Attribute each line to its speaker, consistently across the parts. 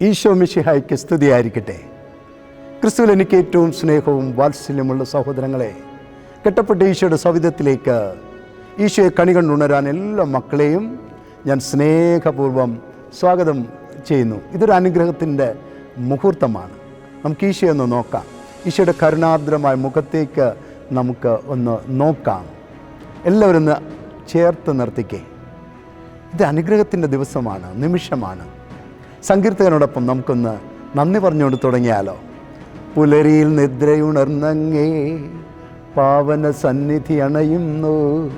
Speaker 1: ഈശോ മിഷിഹായ്ക്ക് സ്തുതിയായിരിക്കട്ടെ. ക്രിസ്തുവിൽ എനിക്ക് ഏറ്റവും സ്നേഹവും വാത്സല്യമുള്ള സഹോദരങ്ങളെ കെട്ടപ്പെട്ട ഈശോയുടെ സവിധത്തിലേക്ക് ഈശോയെ കണി കണ്ടുണരാൻ എല്ലാ മക്കളെയും ഞാൻ സ്നേഹപൂർവം സ്വാഗതം ചെയ്യുന്നു. ഇതൊരു അനുഗ്രഹത്തിന്റെ മുഹൂർത്തമാണ്. നമുക്ക് ഈശോ ഒന്ന് നോക്കാം. ഈശോയുടെ കരുണാർദ്രമായ മുഖത്തേക്ക് നമുക്ക് ഒന്ന് നോക്കാം. എല്ലാവരും ചേർത്ത് നിർത്തിക്കേ. ഇത് അനുഗ്രഹത്തിന്റെ ദിവസമാണ് നിമിഷമാണ്. സങ്കീർത്തകനോടൊപ്പം നമുക്കൊന്ന് നന്ദി പറഞ്ഞുകൊണ്ട് തുടങ്ങിയാലോ. പുലരിയിൽ നിദ്രയുണർന്നങ്ങേ പാവന സന്നിധി അണയുന്നു.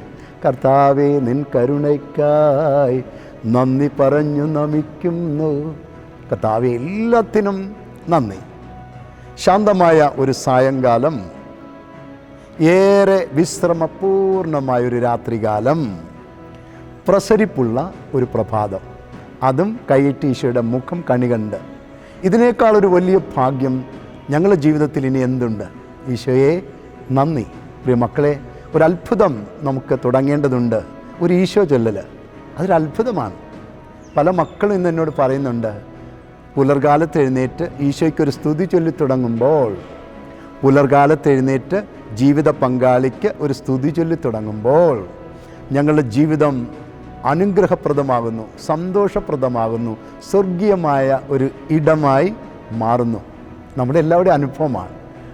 Speaker 1: കർത്താവെ നിൻ കരുണയ്ക്കായി നന്ദി പറഞ്ഞു നമിക്കുന്നു. കർത്താവെ എല്ലാത്തിനും നന്ദി. ശാന്തമായ ഒരു സായങ്കാലം. ഏറെ വിശ്രമപൂർണമായൊരു രാത്രികാലം. പ്രസരിപ്പുള്ള ഒരു പ്രഭാതം. അതും കൈയിട്ട് ഈശോയുടെ മുഖം കണി കണ്ട് ഇതിനേക്കാൾ ഒരു വലിയ ഭാഗ്യം ഞങ്ങളുടെ ജീവിതത്തിൽ ഇനി എന്തുണ്ട്? ഈശോയെ നന്ദി. പ്രിയ മക്കളെ ഒരു അത്ഭുതം നമുക്ക് തുടങ്ങേണ്ടതുണ്ട്. ഒരു ഈശോ ചൊല്ലൽ അതൊരു അത്ഭുതമാണ്. പല മക്കളും ഇന്ന് എന്നോട് പറയുന്നുണ്ട് പുലർകാലത്ത് എഴുന്നേറ്റ് ഈശോയ്ക്കൊരു സ്തുതി ചൊല്ലി തുടങ്ങുമ്പോൾ പുലർകാലത്ത് എഴുന്നേറ്റ് ജീവിത പങ്കാളിക്ക് ഒരു സ്തുതി ചൊല്ലി തുടങ്ങുമ്പോൾ ഞങ്ങളുടെ ജീവിതം അനുഗ്രഹപ്രദമാകുന്നു സന്തോഷപ്രദമാകുന്നു സ്വർഗീയമായ ഒരു ഇടമായി മാറുന്നു. നമ്മുടെ എല്ലാവരുടെയും അനുഭവമാണ്.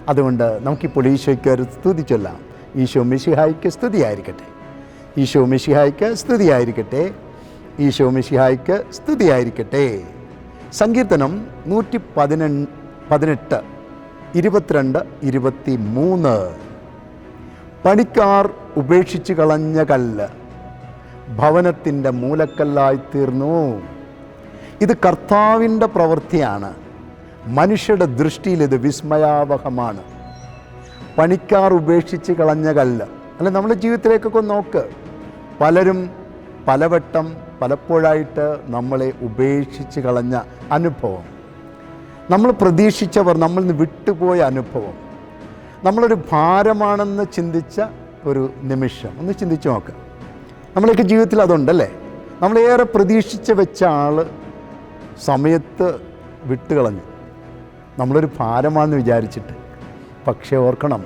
Speaker 1: അതുകൊണ്ട് നമുക്കിപ്പോൾ ഈശോയ്ക്ക് ഒരു സ്തുതി ചൊല്ലാം. ഈശോ മിഷിഹായിക്ക് സ്തുതിയായിരിക്കട്ടെ. ഈശോ മിഷിഹായിക്ക് സ്തുതിയായിരിക്കട്ടെ. ഈശോ മിഷിഹായിക്ക് സ്തുതിയായിരിക്കട്ടെ. സങ്കീർത്തനം നൂറ്റി പതിനെ പതിനെട്ട് ഇരുപത്തിരണ്ട് ഇരുപത്തി മൂന്ന് പണിക്കാർ ഉപേക്ഷിച്ച് കളഞ്ഞ കല്ല്. ഭവനത്തിന്റെ മൂലക്കല്ലായി തീർന്നു ഇത് കർത്താവിന്റെ പ്രവൃത്തിയാണ്. മനുഷ്യരുടെ ദൃഷ്ടിയിൽ ഇത് വിസ്മയാവഹമാണ്. പണിക്കാർ ഉപേക്ഷിച്ച് കളഞ്ഞ കല്ല്. അല്ല നമ്മുടെ ജീവിതത്തിലേക്കൊക്കെ നോക്ക്. പലരും പലവട്ടം പലപ്പോഴായിട്ട് നമ്മളെ ഉപേക്ഷിച്ച് കളഞ്ഞ അനുഭവം. നമ്മൾ പ്രതീക്ഷിച്ചവർ നമ്മളിൽ നിന്ന് വിട്ടുപോയ അനുഭവം. നമ്മളൊരു ഭാരമാണെന്ന് ചിന്തിച്ച ഒരു നിമിഷം. ഒന്ന് ചിന്തിച്ച് നോക്ക്. നമ്മളൊക്കെ ജീവിതത്തിൽ അതുണ്ടല്ലേ? നമ്മളേറെ പ്രതീക്ഷിച്ച് വെച്ച ആൾ സമയത്ത് വിട്ടുകളഞ്ഞു. നമ്മളൊരു ഭാരമാണെന്ന് വിചാരിച്ചിട്ട്. പക്ഷേ ഓർക്കണം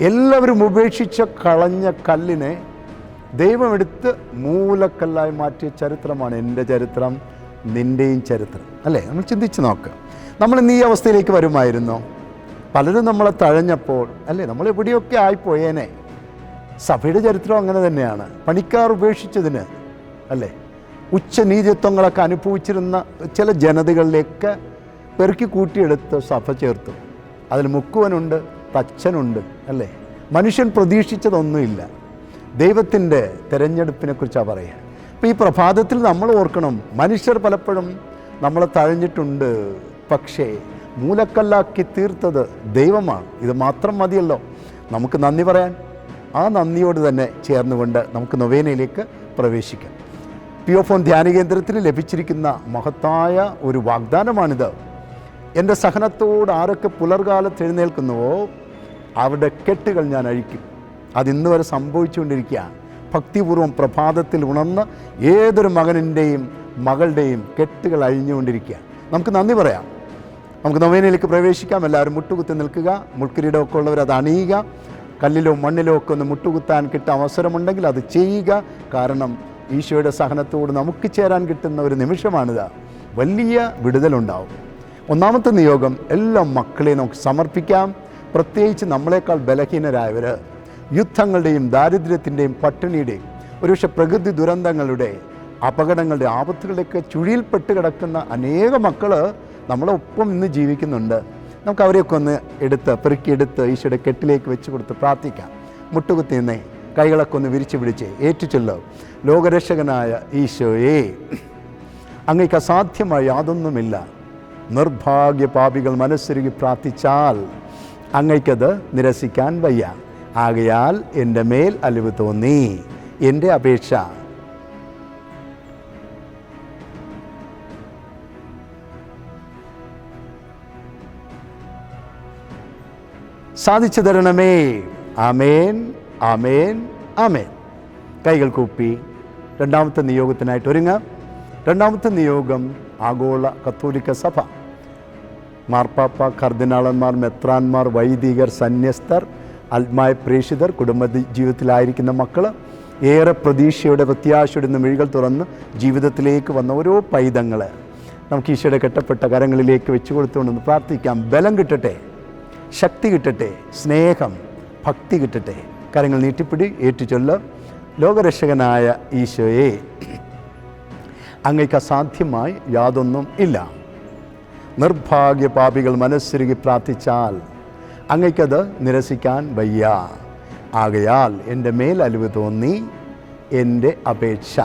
Speaker 1: എല്ലാവരും ഉപേക്ഷിച്ച കളഞ്ഞ കല്ലിനെ ദൈവമെടുത്ത് മൂലക്കല്ലായി മാറ്റിയ ചരിത്രമാണ് എന്റെ ചരിത്രം നിന്റെയും ചരിത്രം. അല്ലേ? നമ്മൾ ചിന്തിച്ച് നോക്കുക നമ്മൾ ഇന്ന് ഈ അവസ്ഥയിലേക്ക് വരുമായിരുന്നോ. പലരും നമ്മളെ തഴഞ്ഞപ്പോൾ അല്ലേ? നമ്മൾ എവിടെയൊക്കെ ആയിപ്പോയേനെ? സഭയുടെ ചരിത്രം അങ്ങനെ തന്നെയാണ്. പണിക്കാർ ഉപേക്ഷിച്ചതിന് അല്ലേ? ഉച്ചനീചത്വങ്ങളൊക്കെ അനുഭവിച്ചിരുന്ന ചില ജനതകളിലേക്ക് പെറുക്കി കൂട്ടിയെടുത്ത് സഭ ചേർത്തു. അതിൽ മുക്കുവനുണ്ട് തച്ചനുണ്ട് അല്ലേ? മനുഷ്യൻ പ്രതീക്ഷിച്ചതൊന്നുമില്ല. ദൈവത്തിന്റെ തിരഞ്ഞെടുപ്പിനെക്കുറിച്ചാണ് പറയുക. അപ്പോൾ ഈ പ്രഭാതത്തിൽ നമ്മൾ ഓർക്കണം മനുഷ്യർ പലപ്പോഴും നമ്മളെ തഴഞ്ഞിട്ടുണ്ട്. പക്ഷേ മൂലക്കല്ലാക്കി തീർത്തത് ദൈവമാണ്. ഇത് മാത്രം മതിയല്ലോ. നമുക്ക് നന്ദി പറയാൻ. ആ നന്ദിയോട് തന്നെ ചേർന്നുകൊണ്ട് നമുക്ക് നൊവേനയിലേക്ക് പ്രവേശിക്കാം. പി ഒ ഫോൺ ധ്യാന കേന്ദ്രത്തിൽ ലഭിച്ചിരിക്കുന്ന മഹത്തായ ഒരു വാഗ്ദാനമാണിത്. എന്റെ സഹനത്തോട് ആരൊക്കെ പുലർകാലത്ത് എഴുന്നേൽക്കുന്നുവോ അവരുടെ കെട്ടുകൾ ഞാൻ അഴിക്കും. അതിന്ന് വരെ സംഭവിച്ചുകൊണ്ടിരിക്കുകയാണ് ഭക്തിപൂർവം പ്രഭാതത്തിൽ ഉണർന്ന് ഏതൊരു മകനിന്റെയും മകളുടെയും കെട്ടുകൾ അഴിഞ്ഞുകൊണ്ടിരിക്കുക. നമുക്ക് നന്ദി പറയാം. നമുക്ക് നൊവേനയിലേക്ക് പ്രവേശിക്കാം. എല്ലാവരും മുട്ടുകുത്തി നിൽക്കുക. മുൾക്കിരീടമൊക്കെ ഉള്ളവർ അത് അണിയുക. കല്ലിലോ മണ്ണിലോ ഒക്കെ ഒന്ന് മുട്ടുകുത്താൻ കിട്ടുന്ന അവസരമുണ്ടെങ്കിൽ അത് ചെയ്യുക. കാരണം ഈശോയുടെ സഹനത്തോട് നമുക്ക് ചേരാൻ കിട്ടുന്ന ഒരു നിമിഷമാണിത്. വലിയ വിടുതലുണ്ടാവും. ഒന്നാമത്തെ നിയോഗം എല്ലാ മക്കളെയും നമുക്ക് സമർപ്പിക്കാം. പ്രത്യേകിച്ച് നമ്മളെക്കാൾ ബലഹീനരായവർ യുദ്ധങ്ങളുടെയും ദാരിദ്ര്യത്തിന്റെയും പട്ടിണിയുടെയും ഒരുപക്ഷെ പ്രകൃതി ദുരന്തങ്ങളുടെ അപകടങ്ങളുടെ ആപത്തുകളുടെയൊക്കെ ചുഴിയിൽപ്പെട്ട് കിടക്കുന്ന അനേക മക്കൾ നമ്മളൊപ്പം ഇന്ന് ജീവിക്കുന്നുണ്ട്. നമുക്ക് അവരെയൊക്കെ ഒന്ന് എടുത്ത് പെറുക്കിയെടുത്ത് ഈശോയുടെ കെട്ടിലേക്ക് വെച്ച് കൊടുത്ത് പ്രാർത്ഥിക്കാം. മുട്ടുകുത്തി നിന്നേ കൈകളൊക്കെ ഒന്ന് വിരിച്ചു പിടിച്ച് ഏറ്റുചൊല്ലോ. ലോകരക്ഷകനായ ഈശോയെ അങ്ങേക്ക് അസാധ്യമായ യാതൊന്നുമില്ല. നിർഭാഗ്യ പാപികൾ മനസ്സൊരുക്കി പ്രാർത്ഥിച്ചാൽ അങ്ങയ്ക്കത് നിരസിക്കാൻ വയ്യ. ആകയാൽ എന്റെ മേൽ അലിവ് തോന്നി. എന്റെ അപേക്ഷ സാധിച്ചു തരണമേ ആമേൻ ആമേൻ ആമേൻ. കൈകൾ കൂപ്പി രണ്ടാമത്തെ നിയോഗത്തിനായിട്ട് ഒരുങ്ങാം. രണ്ടാമത്തെ നിയോഗം ആഗോള കത്തോലിക്ക സഭ. മാർപ്പാപ്പ കർദിനാളന്മാർ മെത്രാന്മാർ വൈദികർ സന്യസ്തർ ആത്മായ പ്രേക്ഷിതർ കുടുംബ ജീവിതത്തിലായിരിക്കുന്ന മക്കൾ ഏറെ പ്രതീക്ഷയുടെ പ്രത്യാശയുടെ മിഴികൾ തുറന്ന് ജീവിതത്തിലേക്ക് വന്ന ഓരോ പൈതങ്ങൾ നമുക്ക് ഈശോയുടെ കെട്ടപ്പെട്ട കരങ്ങളിലേക്ക് വെച്ചു കൊടുത്തുകൊണ്ടൊന്ന് പ്രാർത്ഥിക്കാം. ബലം കിട്ടട്ടെ. ശക്തി കിട്ടട്ടെ സ്നേഹം ഭക്തി കിട്ടട്ടെ. കാര്യങ്ങൾ നീട്ടിപ്പിടി ഏറ്റുചൊല്ല. ലോകരക്ഷകനായ ഈശോയെ അങ്ങയ്ക്ക് അസാധ്യമായി യാതൊന്നും ഇല്ല. നിർഭാഗ്യ പാപികൾ മനസ്സുരുകി പ്രാർത്ഥിച്ചാൽ അങ്ങയ്ക്കത് നിരസിക്കാൻ വയ്യ. ആകയാൽ എന്റെ മേൽ തോന്നി എന്റെ അപേക്ഷ.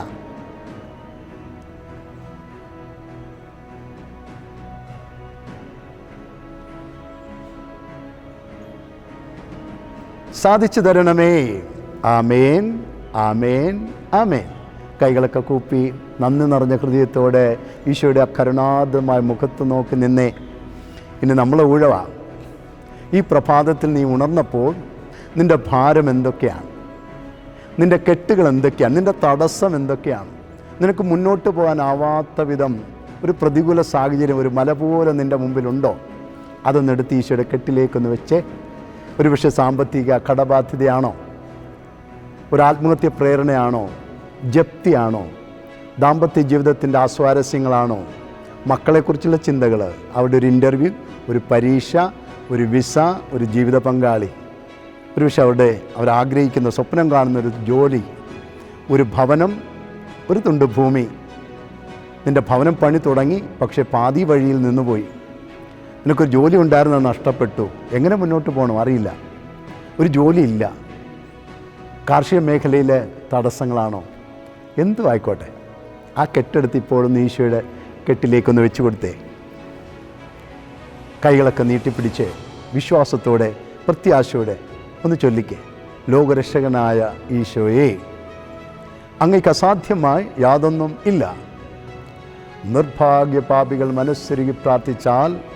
Speaker 1: സാധിച്ചു തരണമേ. ആമേൻ ആമേൻ ആമേൻ. കൈകളൊക്കെ കൂപ്പി നന്ദി നിറഞ്ഞ ഹൃദയത്തോടെ ഈശോയുടെ ആ കരുണാദമായ മുഖത്ത് നോക്കി നിന്നേ. ഇനി നമ്മളെ ഊഴവാണ് ഈ പ്രഭാതത്തിൽ നീ ഉണർന്നപ്പോൾ നിന്റെ ഭാരം എന്തൊക്കെയാണ്? നിന്റെ കെട്ടുകൾ എന്തൊക്കെയാണ്? നിന്റെ തടസ്സം എന്തൊക്കെയാണ്? നിനക്ക് മുന്നോട്ട് പോകാനാവാത്ത വിധം ഒരു പ്രതികൂല സാഹചര്യം ഒരു മല പോലെ നിന്റെ മുമ്പിലുണ്ടോ? അതൊന്നെടുത്ത് ഈശോയുടെ കെട്ടിലേക്കൊന്ന് വെച്ചേ. ഒരു പക്ഷേ സാമ്പത്തിക കടബാധ്യതയാണോ? ഒരു ആത്മഹത്യ പ്രേരണയാണോ? ജപ്തിയാണോ? ദാമ്പത്യ ജീവിതത്തിന്റെ ആസ്വാരസ്യങ്ങളാണോ? മക്കളെക്കുറിച്ചുള്ള ചിന്തകൾ അവിടെ ഒരു ഇന്റർവ്യൂ ഒരു പരീക്ഷ ഒരു വിസ ഒരു ജീവിത പങ്കാളി. ഒരു പക്ഷേ അവിടെ അവരാഗ്രഹിക്കുന്ന സ്വപ്നം കാണുന്ന ഒരു ജോലി ഒരു ഭവനം ഒരു തുണ്ട് ഭൂമി നിന്റെ ഭവനം പണി തുടങ്ങി പക്ഷേ പാതി വഴിയിൽ നിന്നുപോയി. നിനക്കൊരു ജോലി ഉണ്ടായിരുന്നത് നഷ്ടപ്പെട്ടു? എങ്ങനെ മുന്നോട്ട് പോകണം അറിയില്ല. ഒരു ജോലിയില്ല കാർഷിക മേഖലയിലെ തടസ്സങ്ങളാണോ? എന്തും ആയിക്കോട്ടെ. ആ കെട്ടെടുത്ത് ഇപ്പോഴും ഈശോയുടെ കെട്ടിലേക്കൊന്ന് വെച്ചു കൊടുത്തേ. കൈകളൊക്കെ നീട്ടിപ്പിടിച്ച് വിശ്വാസത്തോടെ പ്രത്യാശയോടെ ഒന്ന് ചൊല്ലിക്കേ. ലോകരക്ഷകനായ ഈശോയെ അങ്ങയ്ക്ക് അസാധ്യമായി യാതൊന്നും ഇല്ല. നിർഭാഗ്യ പാപികൾ പ്രാർത്ഥിച്ചാൽ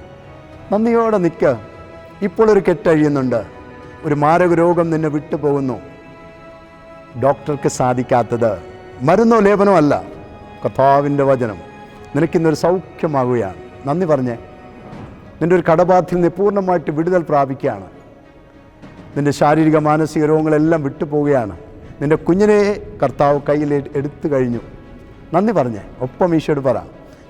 Speaker 1: നന്ദിയോടെ നിൽക്ക. ഇപ്പോൾ ഒരു കെട്ടഴിയുന്നുണ്ട്. ഒരു മാരക രോഗം നിന്നെ വിട്ടുപോകുന്നു. ഡോക്ടർക്ക് സാധിക്കാത്തത് മരുന്നോ ലേപനോ അല്ല. കഥാവിന്റെ വചനം നിനക്കിന്നൊരു സൗഖ്യമാകുകയാണ്. നന്ദി പറഞ്ഞേ. നിന്റെ ഒരു കടബാധ്യം നീ പൂർണമായിട്ട് വിടുതൽ പ്രാപിക്കുകയാണ്. നിന്റെ ശാരീരിക മാനസിക രോഗങ്ങളെല്ലാം വിട്ടുപോവുകയാണ് നിന്റെ കുഞ്ഞിനെ കർത്താവ് കയ്യിൽ എടുത്തു കഴിഞ്ഞു. നന്ദി പറഞ്ഞേ. ഒപ്പം ഈശോട് പറ.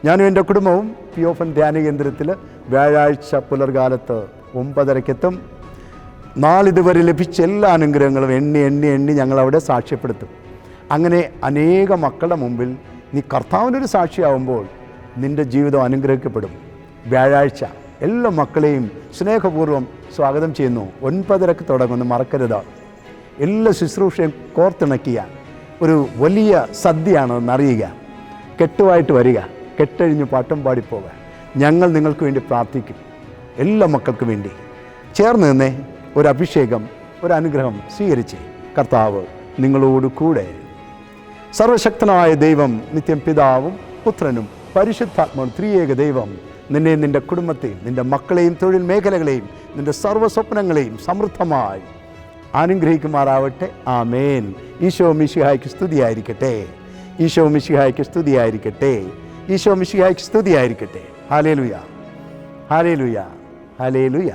Speaker 1: ഞാനും എന്റെ കുടുംബവും പി ഓഫൻ ധ്യാന കേന്ദ്രത്തിൽ വ്യാഴാഴ്ച പുലർകാലത്ത് ഒമ്പതരക്കെത്തും നാളിതുവരെ ലഭിച്ച എല്ലാ അനുഗ്രഹങ്ങളും എണ്ണി എണ്ണി എണ്ണി ഞങ്ങളവിടെ സാക്ഷ്യപ്പെടുത്തും. അങ്ങനെ അനേക മക്കളുടെ മുമ്പിൽ നീ കർത്താവിനൊരു സാക്ഷിയാവുമ്പോൾ നിന്റെ ജീവിതം അനുഗ്രഹിക്കപ്പെടും. വ്യാഴാഴ്ച എല്ലാ മക്കളെയും സ്നേഹപൂർവം സ്വാഗതം ചെയ്യുന്നു. ഒൻപതരക്ക് തുടങ്ങുന്നു മറക്കരുത്. എല്ലാ ശുശ്രൂഷയും കോർത്തിണക്കിയ ഒരു വലിയ സദ്യയാണെന്ന് അറിയുക കെട്ടുമായിട്ട് വരിക. കെട്ടഴിഞ്ഞ് പാട്ടും പാടിപ്പോകാൻ ഞങ്ങൾ നിങ്ങൾക്ക് വേണ്ടി പ്രാർത്ഥിക്കും. എല്ലാ മക്കൾക്കും വേണ്ടി. ചേർന്ന് നിന്നേ ഒരു അഭിഷേകം ഒരു അനുഗ്രഹം സ്വീകരിച്ച്. കർത്താവ് നിങ്ങളോട് കൂടെ. സർവശക്തനായ ദൈവം നിത്യം പിതാവും പുത്രനും പരിശുദ്ധാത്മാവും ത്രിയേക ദൈവം നിന്നെ നിന്റെ കുടുംബത്തെയും നിന്റെ മക്കളെയും തൊഴിൽ മേഖലകളെയും നിന്റെ സർവസ്വപ്നങ്ങളെയും സമൃദ്ധമായി അനുഗ്രഹിക്കുമാറാവട്ടെ. ആമേൻ. ഈശോ മിശിഹായ്ക്ക് സ്തുതിയായിരിക്കട്ടെ. ഈശോ മിശിഹായ്ക്ക് സ്തുതിയായിരിക്കട്ടെ. ഈശോ മിശിഹായ്ക്ക് സ്തുതിയായിരിക്കട്ടെ. ഹാലേ ലുയ ഹാലേ ലുയ ഹാലേ ലുയ